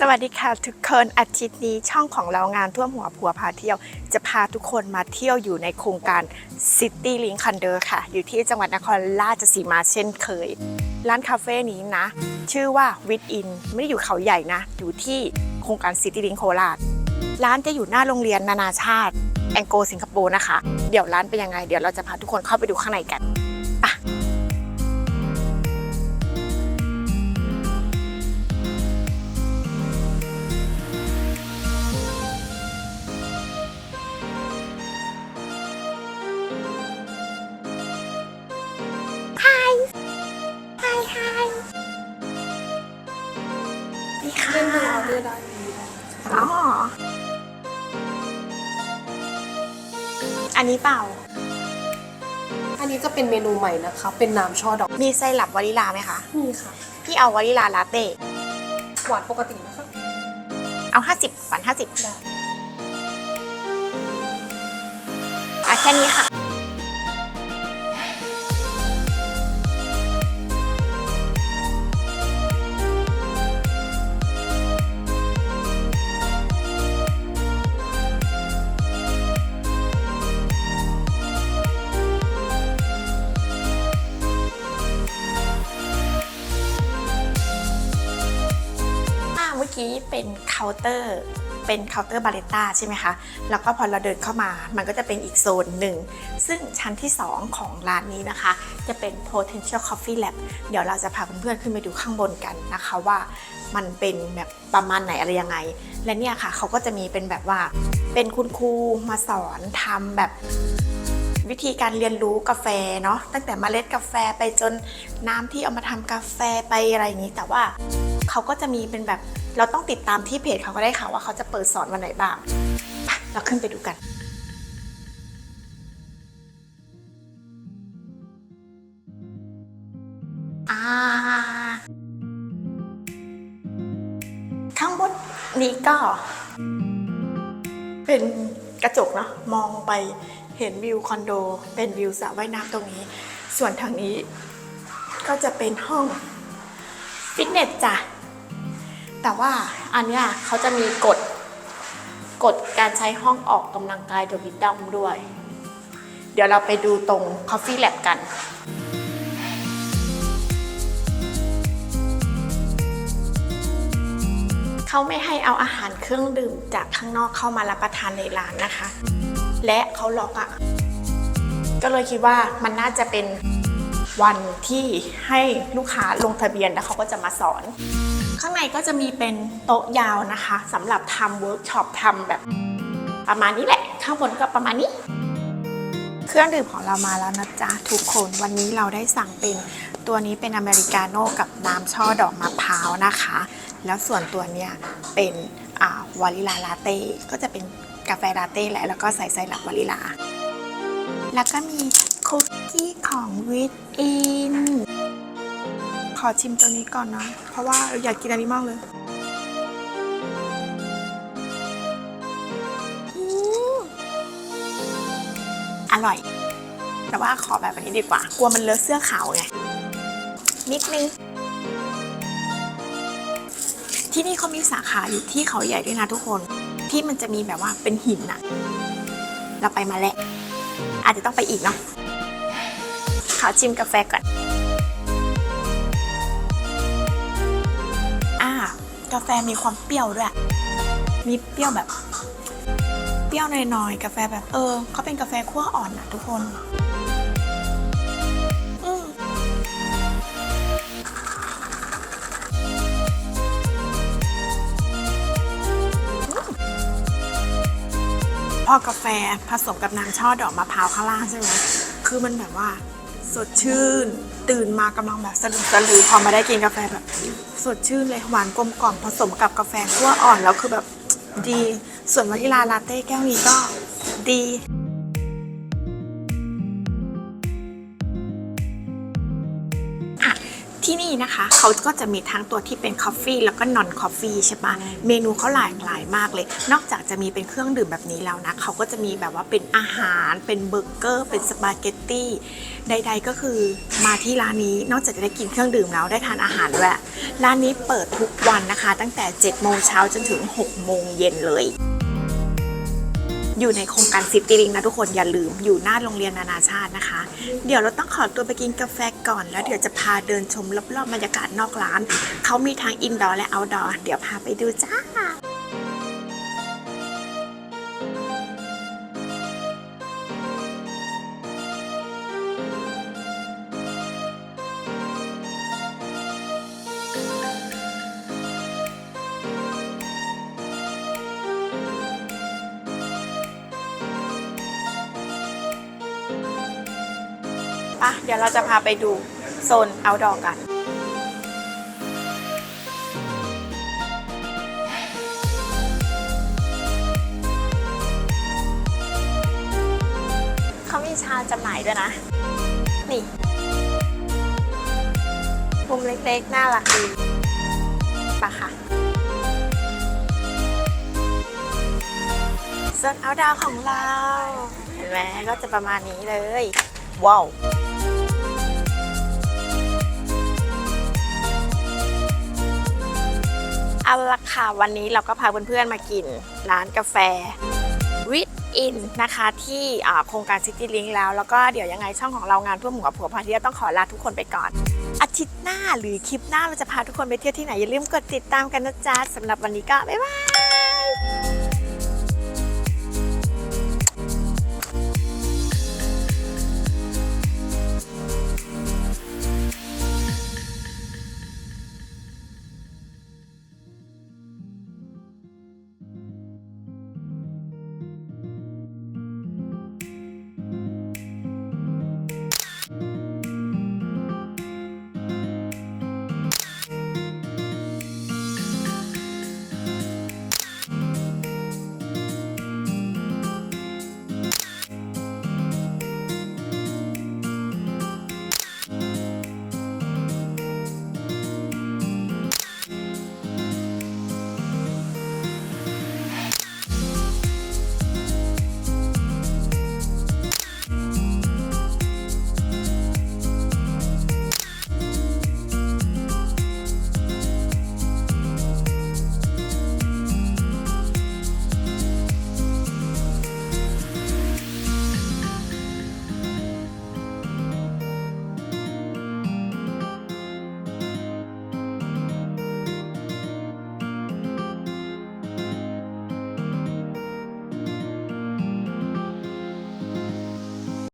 สวัสดีค่ะทุกคนอาทิตย์นี้ช่องของเรางานทั่วหัวผัวพาเที่ยว จะพาทุกคนมาเที่ยวอยู่ในโครงการ City Link c o n d o ค่ะ อยู่ที่จังหวัดนครราชสีมาเช่นเคย ร้านคาเฟ่นี้นะ ชื่อว่า w i t In ไม่ได้อยู่เขาใหญ่นะ อยู่ที่โครงการ City Link โคราช ร้านจะอยู่หน้าโรงเรียนนานาชาติ แองโกสิงคโปร์นะคะ เดี๋ยวร้านเป็นยังไง เดี๋ยวเราจะพาทุกคนเข้าไปดูข้างในกัน นี่ค่ะเล่นดูออเดอร์ได้อ๋ออันนี้เปล่า อันนี้จะเป็นเมนูใหม่นะคะ เป็นน้ำช่อดอก มีไส้หลับวานิลาไหมคะนี่ค่ะ พี่เอาวานิลาลาเต้ หวานปกตินะคะ เอา 50ฝัน50ได้อะแค่นี้ค่ะ เคาน์เตอร์เป็นเคาน์เตอร์บาเลต้าใช่ไหมคะ แล้วก็พอเราเดินเข้ามามันก็จะเป็นอีกโซนหนึ่ง ซึ่งชั้นที่ 2 ของร้านนี้นะคะ จะเป็น potential coffee lab เดี๋ยวเราจะพาเพื่อนๆขึ้นไปดูข้างบนกันนะคะว่ามันเป็นแบบประมาณไหนอะไรยังไง และเนี่ยค่ะเขาก็จะมีเป็นแบบว่า เป็นคุณครูมาสอนทำแบบวิธีการเรียนรู้กาแฟเนาะตั้งแต่เมล็ดกาแฟไปจนน้ำที่เอามาทำกาแฟไปอะไรอย่างนี้ แต่ว่าเขาก็จะมีเป็นแบบ เราต้องติดตามที่เพจเขาก็ได้ค่ะว่าเขาจะเปิดสอนวันไหนบ้างไปเราขึ้นไปดูกันข้างบนนี้ก็ เป็นกระจกเนาะมองไปเห็นวิวคอนโด เป็นวิวสระว่ายน้ำตรงนี้ ส่วนทางนี้ก็จะเป็นห้องฟิตเนสจ้ะ แต่ว่าอันเนี้ยเขาจะมีกฎกฎการใช้ห้องออกกำลังกายโดยวิดดัมด้วย เดี๋ยวเราไปดูตรง Coffee Lab กันเขาไม่ให้เอาอาหารเครื่องดื่มจากข้างนอกเข้ามารับประทานในร้านนะคะ และเขาล็อกอะ่ะ ก็เลยคิดว่ามันน่าจะเป็นวันที่ให้ลูกค้าลงทะเบียนแล้วเขาก็จะมาสอน ข้างในก็จะมีเป็นโต๊ะยาวนะคะสำหรับทำเวิร์กช็อปทำแบบประมาณนี้แหละ ข้างบนก็ประมาณนี้ เครื่องดื่มของเรามาแล้วนะจ๊ะ ทุกคนวันนี้เราได้สั่งเป็นตัวนี้เป็นอเมริกาโน่กับน้ำช่อดอกมะพร้าวนะคะ แล้วส่วนตัวเนี้ยเป็นอ่าวานิลาลาเต้ก็จะเป็นกาแฟลาเต้แหละแล้วก็ใส่ไซรัปวานิลา แล้วก็มีคุกกี้ของวิตอิน อชิมตัวนี้ก่อนนะ เพราะว่าอยากกินอันนี้มากเลยอืมอร่อย แต่ว่าขอแบบนี้ดีกว่า กลัวมันเลอะเสื้อขาวไง นิดนึง ที่นี่เขามีสาขาอยู่ที่เขาใหญ่ด้วยนะทุกคน ที่มันจะมีแบบว่าเป็นหินอะเราไปมาแล้ว อาจจะต้องไปอีกเนาะขอชิมกาแฟก่อนากาแฟมีความเปรี้ยวด้วย มีเปรี้ยวแบบ เปรี้ยวหน่อยๆ กาแฟแบบเออเขาเป็นกาแฟคั่วอ่อนอะทุกคนพอกาแฟผสมกับน้ำช่อดอกมะพร้าวข้างล่างใช่ไหม คือมันแบบว่า สดชื่น ตื่นมากำลังแบบสลึมสลือพอมาได้กินกาแฟแบบ สดชื่นเลยหวานกลมกล่อมผสมกับกาแฟคั่วอ่อนแล้วคือแบบดี ส่วนวานิลาลาเต้แก้วนี้ก็ดีที่นี่นะคะเขาก็จะมีทั้งตัวที่เป็นคอฟฟี่แล้วก็นอนคอฟฟี่ใช่ปะเมนูเขาหลากหลายมากเลย นอกจากจะมีเป็นเครื่องดื่มแบบนี้แล้วนะเขาก็จะมีแบบว่าเป็นอาหาร เป็นเบอร์เกอร์ เป็นสปาเกตตี้ใด ๆ ก็คือมาที่ร้านนี้นอกจากจะได้กินเครื่องดื่มแล้วได้ทานอาหารด้วย ร้านนี้เปิดทุกวันนะคะ ตั้งแต่ 7 โมงเช้าจนถึง 6 โมงเย็นเลย อยู่ในโครงการซิตี้ลิงนะทุกคนอย่าลืมอยู่หน้าโรงเรียนนานาชาตินะคะ เดี๋ยวเราต้องขอตัวไปกินกาแฟก่อน แล้วเดี๋ยวจะพาเดินชมรอบๆบรรยากาศนอกร้าน เขามีทั้งอินดอร์และเอาท์ดอร์เดี๋ยวพาไปดูจ้า ปะเดี๋ยวเราจะพาไปดูโซน outdoor กัน เขามีชาจำหน่ายด้วยนะ นี่มุมเล็กๆ น่ารักดีปะค่ะโซน outdoor ของเรา เห็นไหมก็จะประมาณนี้เลย ว้าว เอาละค่ะ วันนี้เราก็พาเพื่อนๆมากินร้านกาแฟวิทอินนะคะที่โครงการซิตี้ลิงแล้ว แล้วก็เดี๋ยวยังไงช่องของเรางานเพื่อหมู่กับผัวพาเที่ยวต้องขอลาทุกคนไปก่อน อาทิตย์หน้าหรือคลิปหน้าเราจะพาทุกคนไปเที่ยวที่ไหนอย่าลืมกดติดตามกันนะจ๊ะสำหรับวันนี้ก็บ๊ายบาย